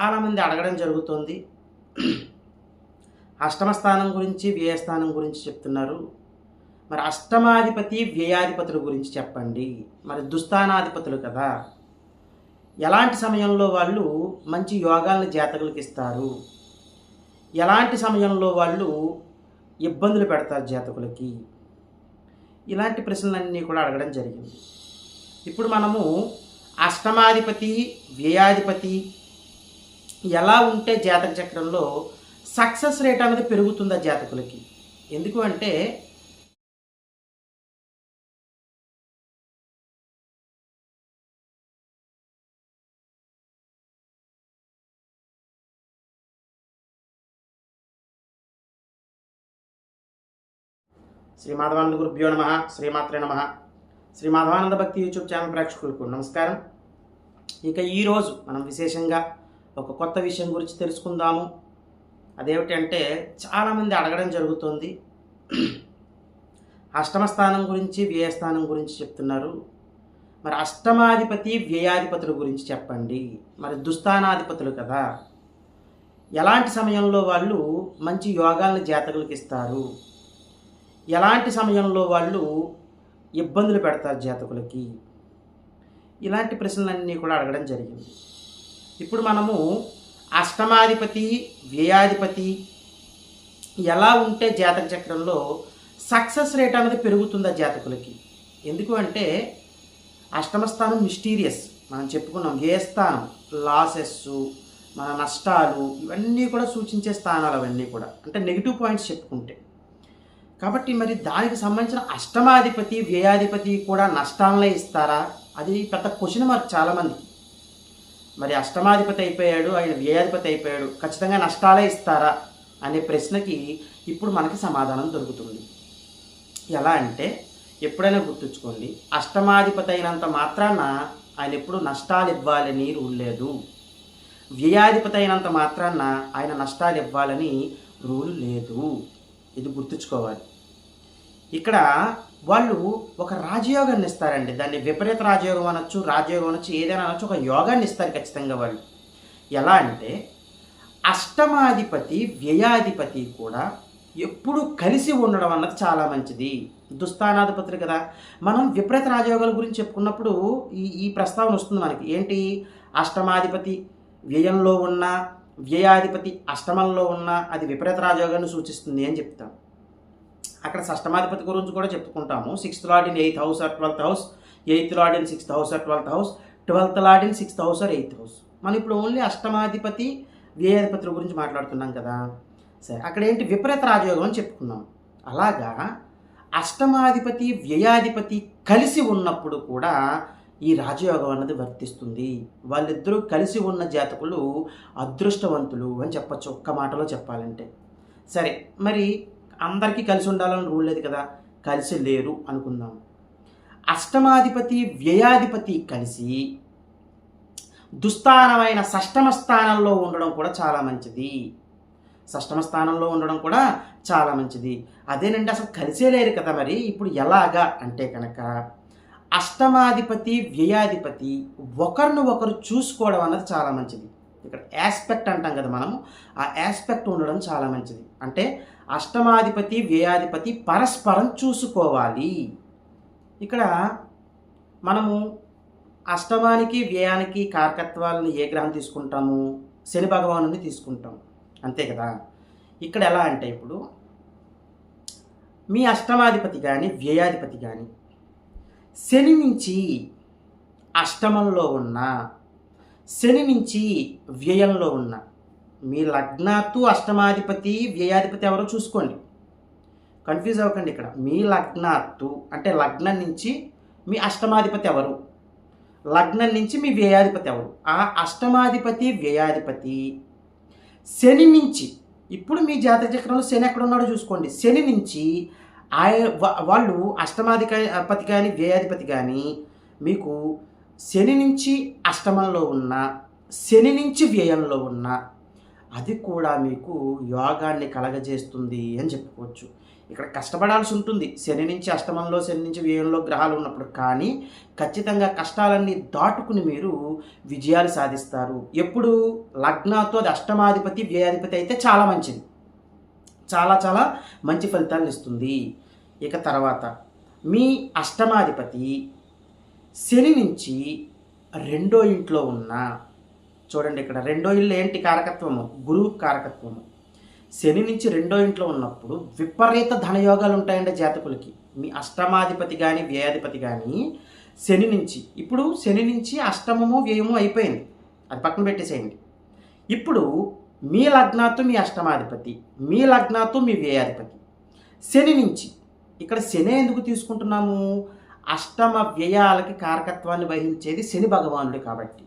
చాలామంది అడగడం జరుగుతుంది. అష్టమ స్థానం గురించి వ్యయస్థానం గురించి చెప్తున్నారు. మరి అష్టమాధిపతి వ్యయాధిపతుల గురించి చెప్పండి. మరి దుస్థానాధిపతులు కదా. ఎలాంటి సమయంలో వాళ్ళు మంచి యోగాలను జాతకులకు ఇస్తారు? ఎలాంటి సమయంలో వాళ్ళు ఇబ్బందులు పెడతారు జాతకులకి? ఇలాంటి ప్రశ్నలన్నీ కూడా అడగడం జరిగింది. ఇప్పుడు మనము అష్టమాధిపతి వ్యయాధిపతి ఎలా ఉంటే జాతక చక్రంలో సక్సెస్ రేట్ అనేది పెరుగుతుందా జాతకులకి? ఎందుకు అంటే శ్రీ మాధవానంద గురుభ్యో నమ శ్రీమాత్రే నమ. శ్రీ మాధవానంద భక్తి యూట్యూబ్ ఛానల్ ప్రేక్షకులకు నమస్కారం. ఇక ఈరోజు మనం విశేషంగా ఒక కొత్త విషయం గురించి తెలుసుకుందాము. అదేమిటంటే చాలామంది అడగడం జరుగుతుంది. అష్టమ స్థానం గురించి వ్యయస్థానం గురించి చెప్తున్నారు. మరి అష్టమాధిపతి వ్యయాధిపతుల గురించి చెప్పండి. మరి దుస్థానాధిపతులు కదా. ఎలాంటి సమయంలో వాళ్ళు మంచి యోగాలను జాతకులకు ఇస్తారు? ఎలాంటి సమయంలో వాళ్ళు ఇబ్బందులు పెడతారు జాతకులకి? ఇలాంటి ప్రశ్నలన్నీ కూడా అడగడం జరిగింది. ఇప్పుడు మనము అష్టమాధిపతి వ్యయాధిపతి ఎలా ఉంటే జాతక చక్రంలో సక్సెస్ రేట్ అనేది పెరుగుతుందా జాతకులకి? ఎందుకు అంటే అష్టమస్థానం మిస్టీరియస్. మనం చెప్పుకున్నాం ఏ స్థానం? లాసెస్ మన నష్టాలు ఇవన్నీ కూడా సూచించే స్థానాలు అవన్నీ కూడా. అంటే నెగిటివ్ పాయింట్స్ చెప్పుకుంటే. కాబట్టి మరి దానికి సంబంధించిన అష్టమాధిపతి వ్యయాధిపతి కూడా నష్టాలనే ఇస్తారా? అది పెద్ద క్వశ్చన్ మార్క్ చాలామందికి. మరి అష్టమాధిపతి అయిపోయాడు ఆయన వ్యయాధిపతి అయిపోయాడు. ఖచ్చితంగా నష్టాలే ఇస్తారా? అనే ప్రశ్నకి ఇప్పుడు మనకి సమాధానం దొరుకుతుంది. ఎలా అంటే ఎప్పుడైనా గుర్తుంచుకోండి అష్టమాధిపతి అయినంత మాత్రాన ఆయన ఎప్పుడు నష్టాలు ఇవ్వాలని రూల్ లేదు. వ్యయాధిపతి అయినంత మాత్రాన ఆయన నష్టాలు ఇవ్వాలని రూల్ లేదు. ఇది గుర్తుంచుకోవాలి. ఇక్కడ వాళ్ళు ఒక రాజయోగాన్ని ఇస్తారండి. దాన్ని విపరీత రాజయోగం అనొచ్చు రాజయోగం అనొచ్చు ఏదైనా అనొచ్చు ఒక యోగాన్ని ఇస్తారు ఖచ్చితంగా వాళ్ళు. ఎలా అంటే అష్టమాధిపతి వ్యయాధిపతి కూడా ఎప్పుడు కలిసి ఉండడం అన్నది చాలా మంచిది. దుస్థానాధిపతులు కదా. మనం విపరీత రాజయోగాల గురించి చెప్పుకున్నప్పుడు ఈ ఈ ప్రస్తావన వస్తుంది మనకి. ఏంటి? అష్టమాధిపతి వ్యయంలో ఉన్న వ్యయాధిపతి అష్టమంలో ఉన్న అది విపరీత రాజయోగాన్ని సూచిస్తుంది అని చెప్తాం. అక్కడ షష్టమాధిపతి గురించి కూడా చెప్పుకుంటాము. Sixth lord in eighth house or twelfth house eighth lord in sixth house or twelfth house twelfth lord in sixth house or eighth house మనం ఇప్పుడు ఓన్లీ అష్టమాధిపతి వ్యయాధిపతుల గురించి మాట్లాడుతున్నాం కదా. సరే అక్కడ ఏంటి? విపరీత రాజయోగం అని చెప్పుకున్నాం. అలాగా అష్టమాధిపతి వ్యయాధిపతి కలిసి ఉన్నప్పుడు కూడా ఈ రాజయోగం అన్నది వర్తిస్తుంది. వాళ్ళిద్దరూ కలిసి ఉన్న జాతకులు అదృష్టవంతులు అని చెప్పచ్చు ఒక్క మాటలో చెప్పాలంటే. సరే మరి అందరికీ కలిసి ఉండాలని రూల్ లేదు కదా? కలిసి లేరు అనుకుందాం. అష్టమాధిపతి వ్యయాధిపతి కలిసి దుస్థానమైన షష్టమ స్థానంలో ఉండడం కూడా చాలా మంచిది. షష్టమ స్థానంలో ఉండడం కూడా చాలా మంచిది. అదేనండి అసలు కలిసే లేరు కదా మరి? ఇప్పుడు ఎలాగా అంటే కనుక అష్టమాధిపతి వ్యయాధిపతి ఒకరిని ఒకరు చూసుకోవడం అన్నది చాలా మంచిది. ఇక్కడ యాస్పెక్ట్ అంటాం కదా మనము ఆ యాస్పెక్ట్ ఉండడం చాలా మంచిది. అంటే అష్టమాధిపతి వ్యయాధిపతి పరస్పరం చూసుకోవాలి. ఇక్కడ మనము అష్టమానికి వ్యయానికి కారకత్వాలను ఏ గ్రహం తీసుకుంటాము? శని భగవాను తీసుకుంటాం. అంతే కదా? ఇక్కడ ఎలా అంటే ఇప్పుడు మీ అష్టమాధిపతి కానీ వ్యయాధిపతి కానీ శని నుంచి అష్టమంలో ఉన్న శని నుంచి వ్యయంలో ఉన్న మీ లగ్నాత్తు అష్టమాధిపతి వ్యయాధిపతి ఎవరో చూసుకోండి. కన్ఫ్యూజ్ అవ్వకండి ఇక్కడ. మీ లగ్నాత్తు అంటే లగ్నం నుంచి మీ అష్టమాధిపతి ఎవరు? లగ్నం నుంచి మీ వ్యయాధిపతి ఎవరు? ఆ అష్టమాధిపతి వ్యయాధిపతి శని నుంచి. ఇప్పుడు మీ జాతక చక్రంలో శని ఎక్కడ ఉన్నాడో చూసుకోండి. శని నుంచి ఆయ వాళ్ళు అష్టమాధిపతి కానీ వ్యయాధిపతి కానీ మీకు శని నుంచి అష్టమంలో ఉన్న శని నుంచి వ్యయంలో ఉన్న అది కూడా మీకు యోగాన్ని కలగజేస్తుంది అని చెప్పుకోవచ్చు. ఇక్కడ కష్టపడాల్సి ఉంటుంది. శని నుంచి అష్టమంలో శని నుంచి వ్యయంలో గ్రహాలు ఉన్నప్పుడు కానీ ఖచ్చితంగా కష్టాలన్నీ దాటుకుని మీరు విజయాలు సాధిస్తారు. ఎప్పుడు? లగ్నాతో అది అష్టమాధిపతి వ్యయాధిపతి అయితే చాలా మంచిది. చాలా చాలా మంచి ఫలితాలను ఇస్తుంది. ఇక తర్వాత మీ అష్టమాధిపతి శని నుంచి రెండో ఇంట్లో ఉన్న చూడండి ఇక్కడ రెండో ఇల్లు ఏంటి కారకత్వము? గురువు కారకత్వము. శని నుంచి రెండో ఇంట్లో ఉన్నప్పుడు విపరీత ధనయోగాలు ఉంటాయండి జాతకులకి. మీ అష్టమాధిపతి కానీ వ్యయాధిపతి కానీ శని నుంచి ఇప్పుడు శని నుంచి అష్టమము వ్యయము అయిపోయింది. అది పక్కన పెట్టేసేయండి. ఇప్పుడు మీ లగ్నాతో మీ అష్టమాధిపతి మీ లగ్నాతో మీ వ్యయాధిపతి. శని నుంచి ఇక్కడ శని ఎందుకు తీసుకుంటున్నాము? అష్టమ వ్యయాలకి కారకత్వాన్ని వహించేది శని భగవానుడు కాబట్టి.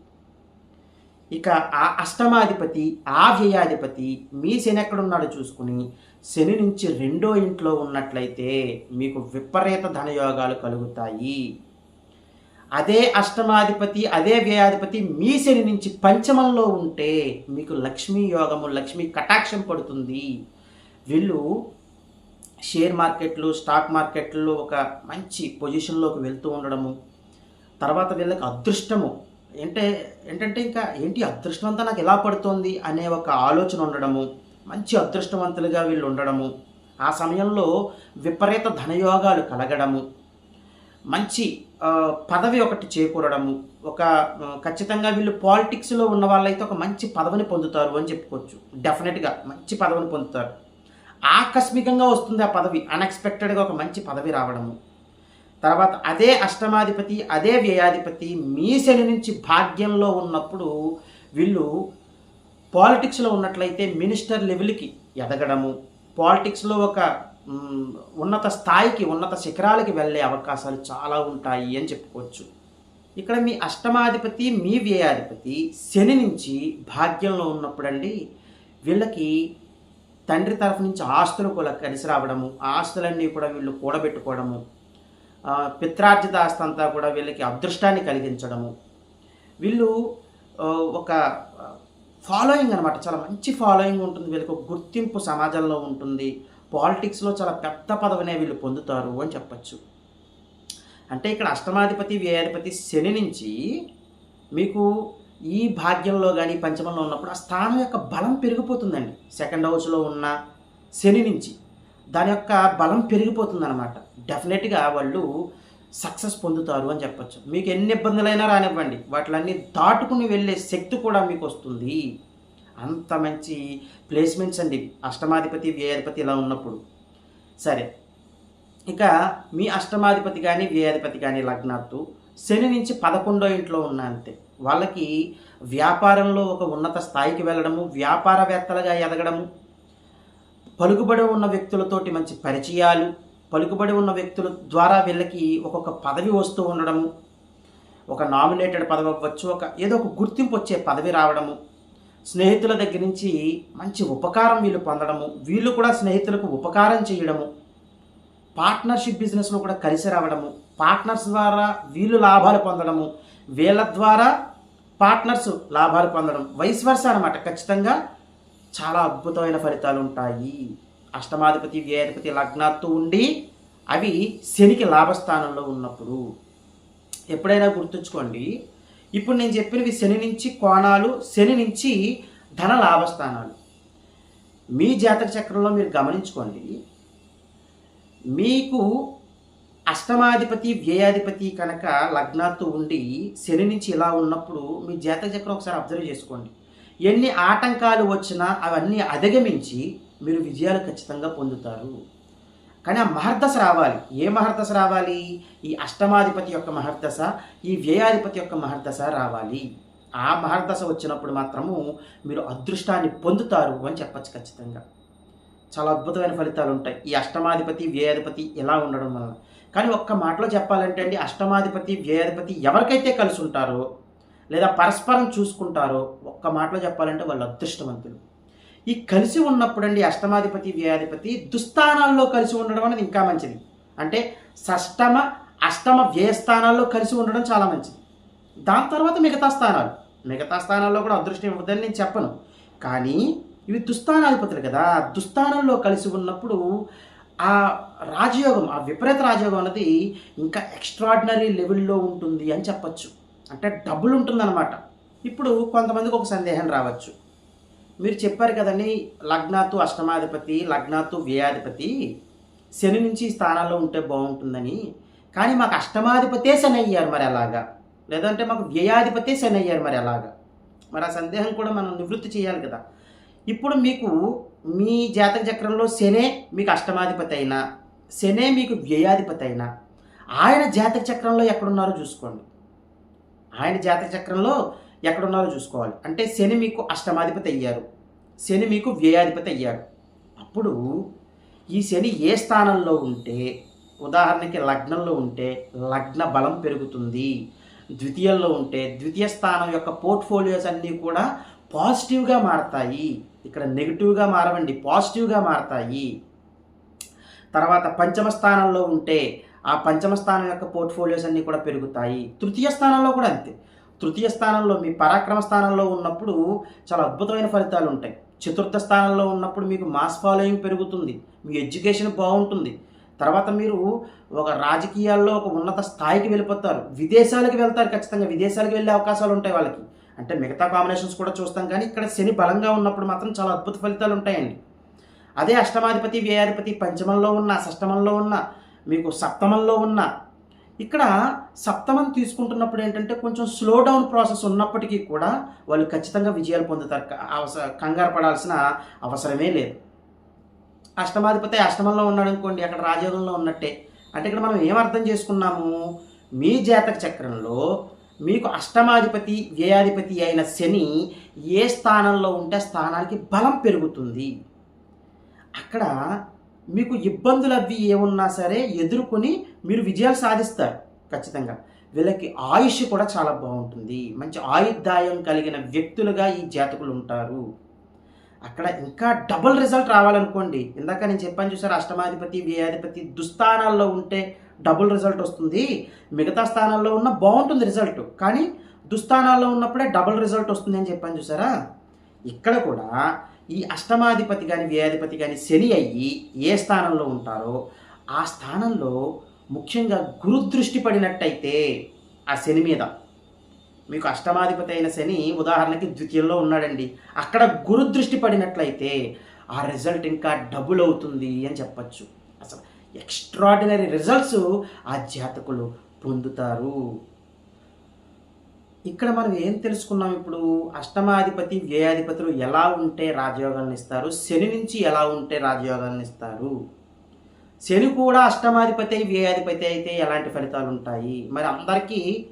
ఇక ఆ అష్టమాధిపతి ఆ వ్యయాధిపతి మీ శని ఎక్కడున్నాడో చూసుకుని శని నుంచి రెండో ఇంట్లో ఉన్నట్లయితే మీకు విపరీత ధనయోగాలు కలుగుతాయి. అదే అష్టమాధిపతి అదే వ్యయాధిపతి మీ శని నుంచి పంచమంలో ఉంటే మీకు లక్ష్మీ యోగము లక్ష్మీ కటాక్షం పడుతుంది. వీళ్ళు షేర్ మార్కెట్లు స్టాక్ మార్కెట్లో ఒక మంచి పొజిషన్లోకి వెళ్తూ ఉండడము. తర్వాత వీళ్ళకి అదృష్టము. ఏంటే ఏంటంటే ఇంకా ఏంటి అదృష్టం అంతా నాకు ఎలా పడుతోంది అనే ఒక ఆలోచన ఉండడము. మంచి అదృష్టవంతులుగా వీళ్ళు ఉండడము. ఆ సమయంలో విపరీత ధనయోగాలు కలగడము. మంచి పదవి ఒకటి చేకూరడము. ఒక ఖచ్చితంగా వీళ్ళు పాలిటిక్స్లో ఉన్న వాళ్ళైతే ఒక మంచి పదవిని పొందుతారు అని చెప్పుకోవచ్చు. డెఫినెట్గా మంచి పదవిని పొందుతారు. ఆకస్మికంగా వస్తుంది ఆ పదవి అన్ఎక్స్పెక్టెడ్గా ఒక మంచి పదవి రావడము. తర్వాత అదే అష్టమాధిపతి అదే వ్యయాధిపతి మీ శని నుంచి భాగ్యంలో ఉన్నప్పుడు వీళ్ళు పాలిటిక్స్లో ఉన్నట్లయితే మినిస్టర్ లెవెల్కి ఎదగడము పాలిటిక్స్లో ఒక ఉన్నత స్థాయికి ఉన్నత శిఖరాలకి వెళ్ళే అవకాశాలు చాలా ఉంటాయి అని చెప్పుకోవచ్చు. ఇక్కడ మీ అష్టమాధిపతి మీ వ్యయాధిపతి శని నుంచి భాగ్యంలో ఉన్నప్పుడండి వీళ్ళకి తండ్రి తరఫు నుంచి ఆస్తులు కూడా కలిసి రావడము ఆస్తులన్నీ కూడా వీళ్ళు కూడబెట్టుకోవడము పిత్రార్జిత ఆస్తి అంతా కూడా వీళ్ళకి అదృష్టాన్ని కలిగించడము. వీళ్ళు ఒక ఫాలోయింగ్ అనమాట చాలా మంచి ఫాలోయింగ్ ఉంటుంది. వీళ్ళకి గుర్తింపు సమాజంలో ఉంటుంది. పాలిటిక్స్లో చాలా పెద్ద పదవినే వీళ్ళు పొందుతారు అని చెప్పచ్చు. అంటే ఇక్కడ అష్టమాధిపతి వ్యయాధిపతి శని నుంచి మీకు ఈ భాగ్యంలో కానీ పంచమంలో ఉన్నప్పుడు ఆ స్థానం యొక్క బలం పెరిగిపోతుందండి. సెకండ్ హౌస్లో ఉన్న శని నుంచి దాని యొక్క బలం పెరిగిపోతుంది అనమాట డెఫినెట్గా వాళ్ళు సక్సెస్ పొందుతారు అని చెప్పొచ్చు. మీకు ఎన్ని ఇబ్బందులైనా రానివ్వండి. వాటిలన్నీ దాటుకుని వెళ్ళే శక్తి కూడా మీకు వస్తుంది. అంత మంచి ప్లేస్మెంట్స్ అండి. అష్టమాధిపతి వ్యయాధిపతి ఇలా ఉన్నప్పుడు. సరే. ఇక మీ అష్టమాధిపతి కానీ వ్యయాధిపతి కానీ లగ్నాత్తు శని నుంచి పదకొండో ఇంట్లో ఉన్న అంతే. వాళ్ళకి వ్యాపారంలో ఒక ఉన్నత స్థాయికి వెళ్ళడము వ్యాపారవేత్తలుగా ఎదగడము పలుకుబడి ఉన్న వ్యక్తులతోటి మంచి పరిచయాలు పలుకుబడి ఉన్న వ్యక్తుల ద్వారా వీళ్ళకి ఒక్కొక్క పదవి వస్తూ ఉండడము ఒక నామినేటెడ్ పదవి అవ్వచ్చు ఒక ఏదో ఒక గుర్తింపు వచ్చే పదవి రావడము స్నేహితుల దగ్గర నుంచి మంచి ఉపకారం వీళ్ళు పొందడము వీళ్ళు కూడా స్నేహితులకు ఉపకారం చేయడము పార్ట్నర్షిప్ బిజినెస్లో కూడా కలిసి రావడము పార్ట్నర్స్ ద్వారా వీళ్ళు లాభాలు పొందడము వీళ్ళ ద్వారా పార్ట్నర్స్ లాభాలు పొందడం వైస్ వర్ష అనమాట ఖచ్చితంగా చాలా అద్భుతమైన ఫలితాలు ఉంటాయి. అష్టమాధిపతి వ్యయాధిపతి లగ్నాత్తు ఉండి అవి శనికి లాభస్థానంలో ఉన్నప్పుడు. ఎప్పుడైనా గుర్తుంచుకోండి ఇప్పుడు నేను చెప్పినవి శని నుంచి కోణాలు శని నుంచి ధన లాభస్థానాలు. మీ జాతక చక్రంలో మీరు గమనించుకోండి మీకు అష్టమాధిపతి వ్యయాధిపతి కనుక లగ్నాలతో ఉండి శని నుంచి ఇలా ఉన్నప్పుడు మీ జాతక చక్రం ఒకసారి అబ్జర్వ్ చేసుకోండి. ఎన్ని ఆటంకాలు వచ్చినా అవన్నీ అధిగమించి మీరు విజయాలు ఖచ్చితంగా పొందుతారు. కానీ ఆ మహర్దశ రావాలి. ఏ మహర్దశ రావాలి? ఈ అష్టమాధిపతి యొక్క మహర్దశ ఈ వ్యయాధిపతి యొక్క మహర్దశ రావాలి. ఆ మహర్దశ వచ్చినప్పుడు మాత్రము మీరు అదృష్టాన్ని పొందుతారు అని చెప్పచ్చు ఖచ్చితంగా. చాలా అద్భుతమైన ఫలితాలు ఉంటాయి. ఈ అష్టమాధిపతి వ్యయాధిపతి ఇలా ఉండడం వల్ల. కానీ ఒక్క మాటలో చెప్పాలంటే అండి అష్టమాధిపతి వ్యయాధిపతి ఎవరికైతే కలిసి ఉంటారో లేదా పరస్పరం చూసుకుంటారో ఒక్క మాటలో చెప్పాలంటే వాళ్ళు అదృష్టవంతులు. ఈ కలిసి ఉన్నప్పుడు అండి అష్టమాధిపతి వ్యయాధిపతి దుస్థానాల్లో కలిసి ఉండడం అనేది ఇంకా మంచిది. అంటే షష్టమ అష్టమ వ్యయస్థానాల్లో కలిసి ఉండడం చాలా మంచిది. దాని తర్వాత మిగతా స్థానాలు. మిగతా స్థానాల్లో కూడా అదృష్టం ఇవ్వదని నేను చెప్పను. కానీ ఇవి దుస్థానాధిపతులు కదా దుస్థానంలో కలిసి ఉన్నప్పుడు ఆ రాజయోగం ఆ విపరీత రాజయోగం అనేది ఇంకా ఎక్స్ట్రాడినరీ లెవెల్లో ఉంటుంది అని చెప్పచ్చు. అంటే డబ్బులు ఉంటుందన్నమాట. ఇప్పుడు కొంతమందికి ఒక సందేహం రావచ్చు. మీరు చెప్పారు కదండి లగ్నాతు అష్టమాధిపతి లగ్నాతు వ్యయాధిపతి శని నుంచి స్థానాల్లో ఉంటే బాగుంటుందని. కానీ మాకు అష్టమాధిపతే శని అయ్యారు మరి అలాగా? లేదంటే మాకు వ్యయాధిపతే శని అయ్యారు మరి అలాగా? మరి ఆ సందేహం కూడా మనం నివృత్తి చేయాలి కదా. ఇప్పుడు మీకు మీ జాతక చక్రంలో శనే మీకు అష్టమాధిపతి అయినా శనే మీకు వ్యయాధిపతి అయినా ఆయన జాతక చక్రంలో ఎక్కడున్నారో చూసుకోండి. ఆయన జాతక చక్రంలో ఎక్కడున్నారో చూసుకోవాలి. అంటే శని మీకు అష్టమాధిపతి అయ్యారు. శని మీకు వ్యయాధిపతి అయ్యారు అప్పుడు ఈ శని ఏ స్థానంలో ఉంటే ఉదాహరణకి లగ్నంలో ఉంటే లగ్న బలం పెరుగుతుంది. ద్వితీయంలో ఉంటే ద్వితీయ స్థానం యొక్క పోర్ట్ఫోలియోస్ అన్నీ కూడా పాజిటివ్గా మారతాయి. ఇక్కడ నెగిటివ్గా మారవండి పాజిటివ్గా మారతాయి. తర్వాత పంచమ స్థానంలో ఉంటే ఆ పంచమ స్థానం యొక్క పోర్ట్ఫోలియోస్ అన్నీ కూడా పెరుగుతాయి. తృతీయ స్థానంలో కూడా అంతే. తృతీయ స్థానంలో మీ పరాక్రమ స్థానంలో ఉన్నప్పుడు చాలా అద్భుతమైన ఫలితాలు ఉంటాయి. చతుర్థ స్థానంలో ఉన్నప్పుడు మీకు మాస్ ఫాలోయింగ్ పెరుగుతుంది మీ ఎడ్యుకేషన్ బాగుంటుంది. తర్వాత మీరు ఒక రాజకీయాల్లో ఒక ఉన్నత స్థాయికి వెళ్ళిపోతారు. విదేశాలకు వెళ్తారు ఖచ్చితంగా విదేశాలకు వెళ్ళే అవకాశాలు ఉంటాయి వాళ్ళకి. అంటే మిగతా కాంబినేషన్స్ కూడా చూస్తాం. కానీ ఇక్కడ శని బలంగా ఉన్నప్పుడు మాత్రం చాలా అద్భుత ఫలితాలు ఉంటాయండి. అదే అష్టమాధిపతి వ్యయాధిపతి పంచమంలో ఉన్న షష్టమంలో ఉన్న మీకు సప్తమంలో ఉన్న. ఇక్కడ సప్తమం తీసుకుంటున్నప్పుడు ఏంటంటే కొంచెం స్లో డౌన్ ప్రాసెస్ ఉన్నప్పటికీ కూడా వాళ్ళు ఖచ్చితంగా విజయాలు పొందుతారు. అవసర కంగారు పడాల్సిన అవసరమే లేదు. అష్టమాధిపతి అష్టమంలో ఉన్నాడు అనుకోండి అక్కడ రాజయోగంలో ఉన్నట్టే. అంటే ఇక్కడ మనం ఏం అర్థం చేసుకున్నాము? మీ జాతక చక్రంలో మీకు అష్టమాధిపతి వ్యయాధిపతి అయిన శని ఏ స్థానంలో ఉంటే స్థానానికి బలం పెరుగుతుంది. అక్కడ మీకు ఇబ్బందులు అవి ఏమున్నా సరే ఎదుర్కొని మీరు విజయాలు సాధిస్తారు ఖచ్చితంగా. వీళ్ళకి ఆయుష్ కూడా చాలా బాగుంటుంది. మంచి ఆయుర్దాయం కలిగిన వ్యక్తులుగా ఈ జాతకులు ఉంటారు. అక్కడ ఇంకా డబుల్ రిజల్ట్ రావాలనుకోండి. ఇందాక నేను చెప్పాను చూసారు అష్టమాధిపతి వ్యయాధిపతి దుస్థానాల్లో ఉంటే డబుల్ రిజల్ట్ వస్తుంది. మిగతా స్థానాల్లో ఉన్న బాగుంటుంది రిజల్ట్. కానీ దుస్థానాల్లో ఉన్నప్పుడే డబుల్ రిజల్ట్ వస్తుంది అని చెప్పాను చూసారా? ఇక్కడ కూడా ఈ అష్టమాధిపతి కానీ వ్యయాధిపతి కానీ శని అయ్యి ఏ స్థానంలో ఉంటారో ఆ స్థానంలో ముఖ్యంగా గురుదృష్టి పడినట్టయితే ఆ శని మీద. మీకు అష్టమాధిపతి అయిన శని ఉదాహరణకి ద్వితీయంలో ఉన్నాడండి. అక్కడ గురుదృష్టి పడినట్లయితే ఆ రిజల్ట్ ఇంకా డబుల్ అవుతుంది అని చెప్పచ్చు. అసలు ఎక్స్ట్రాడినరీ రిజల్ట్స్ ఆ జాతకులు పొందుతారు. ఇక్కడ మనం ఏం తెలుసుకున్నాం ఇప్పుడు? అష్టమాధిపతి వ్యయాధిపతులు ఎలా ఉంటే రాజయోగాలను ఇస్తారు? శని నుంచి ఎలా ఉంటే రాజయోగాలను ఇస్తారు? శని కూడా అష్టమాధిపతి వ్యయాధిపతి అయితే ఎలాంటి ఫలితాలు ఉంటాయి? మరి అందరికీ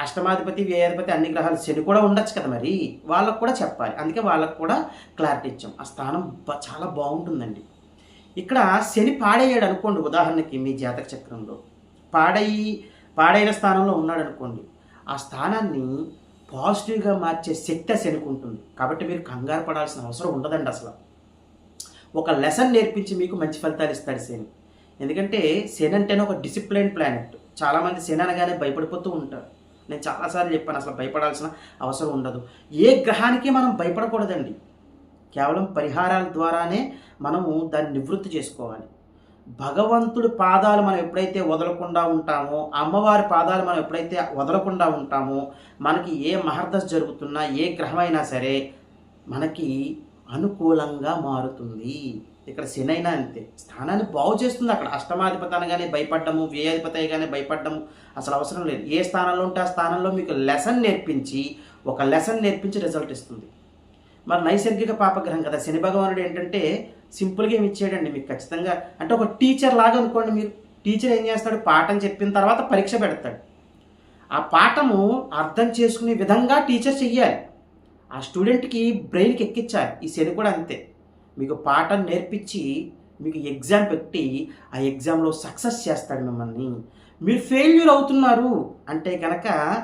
అష్టమాధిపతి వ్యయాధిపతి అన్ని గ్రహాలు శని కూడా ఉండొచ్చు కదా మరి? వాళ్ళకు కూడా చెప్పాలి. అందుకే వాళ్ళకు కూడా క్లారిటీ ఇచ్చాం. ఆ స్థానం చాలా బాగుంటుందండి. ఇక్కడ శని పాడయ్యాడు అనుకోండి ఉదాహరణకి మీ జాతక చక్రంలో. పాడయి పాడైన స్థానంలో ఉన్నాడు అనుకోండి ఆ స్థానాన్ని పాజిటివ్గా మార్చే శక్తి ఆ శనికి ఉంటుంది. కాబట్టి మీరు కంగారు పడాల్సిన అవసరం ఉండదండి అసలు. ఒక లెసన్ నేర్పించి మీకు మంచి ఫలితాలు ఇస్తాడు శని. ఎందుకంటే శని అంటేనే ఒక డిసిప్లైన్ ప్లానెట్ చాలామంది శని అనగానే భయపడిపోతూ ఉంటారు. నేను చాలాసార్లు చెప్పాను అసలు భయపడాల్సిన అవసరం ఉండదు. ఏ గ్రహానికి మనం భయపడకూడదండి. కేవలం పరిహారాల ద్వారానే మనము దాన్ని నివృత్తి చేసుకోవాలి. భగవంతుడి పాదాలు మనం ఎప్పుడైతే వదలకుండా ఉంటామో అమ్మవారి పాదాలు మనం ఎప్పుడైతే వదలకుండా ఉంటామో మనకి ఏ మహర్దశ జరుగుతున్నా ఏ గ్రహమైనా సరే మనకి అనుకూలంగా మారుతుంది. ఇక్కడ శని అయినా అంతే. స్థానాన్ని బాగు చేస్తుంది అక్కడ. అష్టమాధిపతి అనగానే భయపడ్డము వ్యయాధిపతి కానీ భయపడ్డము అసలు అవసరం లేదు. ఏ స్థానంలో ఉంటే ఆ స్థానంలో మీకు లెసన్ నేర్పించి ఒక లెసన్ నేర్పించి రిజల్ట్ ఇస్తుంది. మరి నైసర్గిక పాపగ్రహం కదా. శని భగవానుడు ఏంటంటే సింపుల్గా ఏమి ఇచ్చాడండి మీకు ఖచ్చితంగా. అంటే ఒక టీచర్ లాగా అనుకోండి మీరు. టీచర్ ఏం చేస్తాడు? పాఠం చెప్పిన తర్వాత పరీక్ష పెడతాడు. ఆ పాఠము అర్థం చేసుకునే విధంగా టీచర్ చెయ్యాలి. ఆ స్టూడెంట్కి బ్రెయిన్కి ఎక్కించాలి. ఈ శని కూడా అంతే. మీకు పాఠం నేర్పించి మీకు ఎగ్జామ్ పెట్టి ఆ ఎగ్జామ్లో సక్సెస్ చేస్తాడు మిమ్మల్ని. మీరు ఫెయిల్యూర్ అవుతున్నారు అంటే కనుక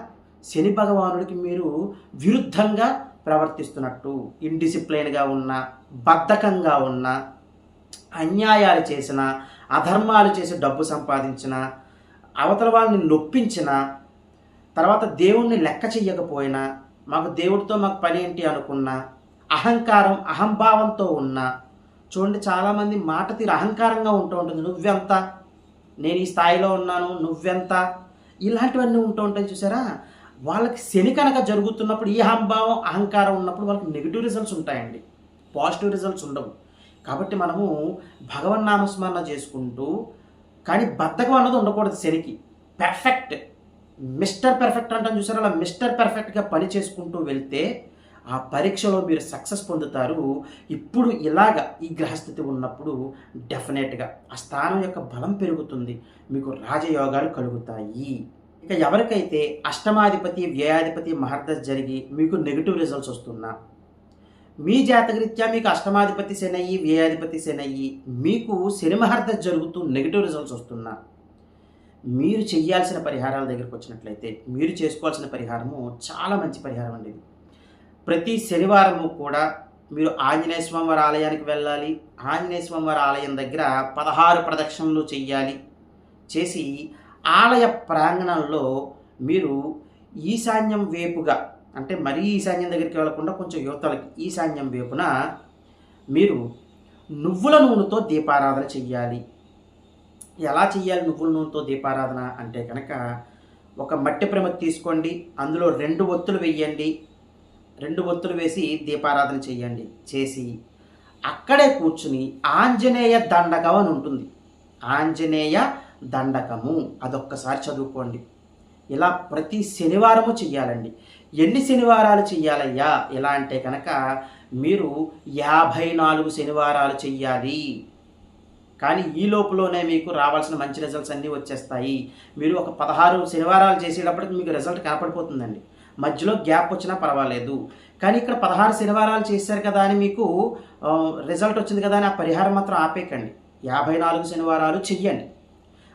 శని భగవానుడికి మీరు విరుద్ధంగా ప్రవర్తిస్తున్నట్టు ఇండిసిప్లైన్గా ఉన్న బద్ధకంగా ఉన్న అన్యాయాలు చేసిన అధర్మాలు చేసి డబ్బు సంపాదించిన అవతల వాళ్ళని నొప్పించిన తర్వాత దేవుణ్ణి లెక్క చెయ్యకపోయినా మాకు దేవుడితో మాకు పని ఏంటి అనుకున్న అహంకారం అహంభావంతో ఉన్న చూడండి చాలామంది మాట తీరు అహంకారంగా ఉంటూ ఉంటుంది. నువ్వెంత? నేను ఈ స్థాయిలో ఉన్నాను నువ్వెంత? ఇలాంటివన్నీ ఉంటూ ఉంటాయి చూసారా? వాళ్ళకి శని కనుక జరుగుతున్నప్పుడు ఈ అహంభావం అహంకారం ఉన్నప్పుడు వాళ్ళకి నెగిటివ్ రిజల్ట్స్ ఉంటాయండి. పాజిటివ్ రిజల్ట్స్ ఉండవు. కాబట్టి మనము భగవన్ నామస్మరణ చేసుకుంటూ కానీ బద్ధకం అన్నది ఉండకూడదు శనికి. పెర్ఫెక్ట్ మిస్టర్ పెర్ఫెక్ట్ అంటాం చూసారు? అలా మిస్టర్ పెర్ఫెక్ట్గా పని చేసుకుంటూ వెళ్తే ఆ పరీక్షలో మీరు సక్సెస్ పొందుతారు. ఇప్పుడు ఇలాగ ఈ గ్రహస్థితి ఉన్నప్పుడు డెఫినెట్గా ఆ స్థానం యొక్క బలం పెరుగుతుంది. మీకు రాజయోగాలు కలుగుతాయి. ఇక ఎవరికైతే అష్టమాధిపతి వ్యయాధిపతి మహర్దశ జరిగి మీకు నెగిటివ్ రిజల్ట్స్ వస్తున్నా మీ జాతకరీత్యా మీకు అష్టమాధిపతి శనయ్యి వ్యయాధిపతి శనయ్యి మీకు శని మహర్దశ జరుగుతూ నెగిటివ్ రిజల్ట్స్ వస్తున్నా మీరు చేయాల్సిన పరిహారాల దగ్గరికి వచ్చినట్లయితే మీరు చేసుకోవాల్సిన పరిహారము చాలా మంచి పరిహారం అండి ఇది. ప్రతి శనివారము కూడా మీరు ఆంజనేయస్వామి ఆలయానికి వెళ్ళాలి ఆంజనేయస్వామి ఆలయం దగ్గర పదహారు ప్రదక్షిణలు చెయ్యాలి చేసి ఆలయ ప్రాంగణంలో మీరు ఈశాన్యం వేపుగా అంటే మరీ ఈశాన్యం దగ్గరికి వెళ్ళకుండా కొంచెం యువతలకి ఈశాన్యం వేపున మీరు నువ్వుల నూనెతో దీపారాధన చెయ్యాలి. ఎలా చెయ్యాలి నువ్వుల నూనెతో దీపారాధన అంటే కనుక ఒక మట్టి ప్రమ తీసుకోండి అందులో రెండు ఒత్తులు వెయ్యండి రెండు ఒత్తులు వేసి దీపారాధన చేయండి చేసి అక్కడే కూర్చుని ఆంజనేయ దండకం అని ఉంటుంది. ఆంజనేయ దండకము. అదొక్కసారి చదువుకోండి. ఇలా ప్రతి శనివారము చెయ్యాలండి. ఎన్ని శనివారాలు చెయ్యాలయ్యా? ఎలా అంటే కనుక మీరు యాభై నాలుగు శనివారాలు చెయ్యాలి. కానీ ఈ లోపులోనే మీకు రావాల్సిన మంచి రిజల్ట్స్ అన్నీ వచ్చేస్తాయి. మీరు ఒక పదహారు శనివారాలు చేసేటప్పటికి మీకు రిజల్ట్ కనపడిపోతుందండి. మధ్యలో గ్యాప్ వచ్చినా పర్వాలేదు. కానీ ఇక్కడ పదహారు శనివారాలు చేశారు కదా అని మీకు రిజల్ట్ వచ్చింది కదా అని ఆ పరిహారం మాత్రం ఆపేకండి యాభై నాలుగు శనివారాలు చెయ్యండి.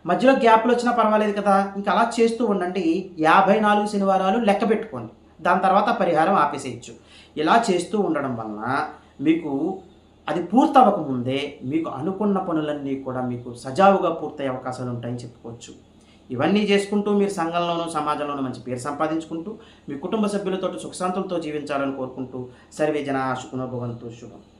మధ్యలో గ్యాప్లు వచ్చినా పర్వాలేదు కదా. ఇంకా అలా చేస్తూ ఉండండి. యాభై నాలుగు శనివారాలు లెక్క పెట్టుకోండి. దాని తర్వాత పరిహారం ఆపేసేయచ్చు. ఇలా చేస్తూ ఉండడం వలన మీకు అది పూర్తవ్వకముందే మీకు అనుకున్న పనులన్నీ కూడా మీకు సజావుగా పూర్తయ్యే అవకాశాలు ఉంటాయని చెప్పుకోవచ్చు. ఇవన్నీ చేసుకుంటూ మీరు సంఘంలోనూ సమాజంలోనూ మంచి పేరు సంపాదించుకుంటూ మీ కుటుంబ సభ్యులతో సుఖశాంతులతో జీవించాలని కోరుకుంటూ సర్వే జన శుకునభవంతు శుభం.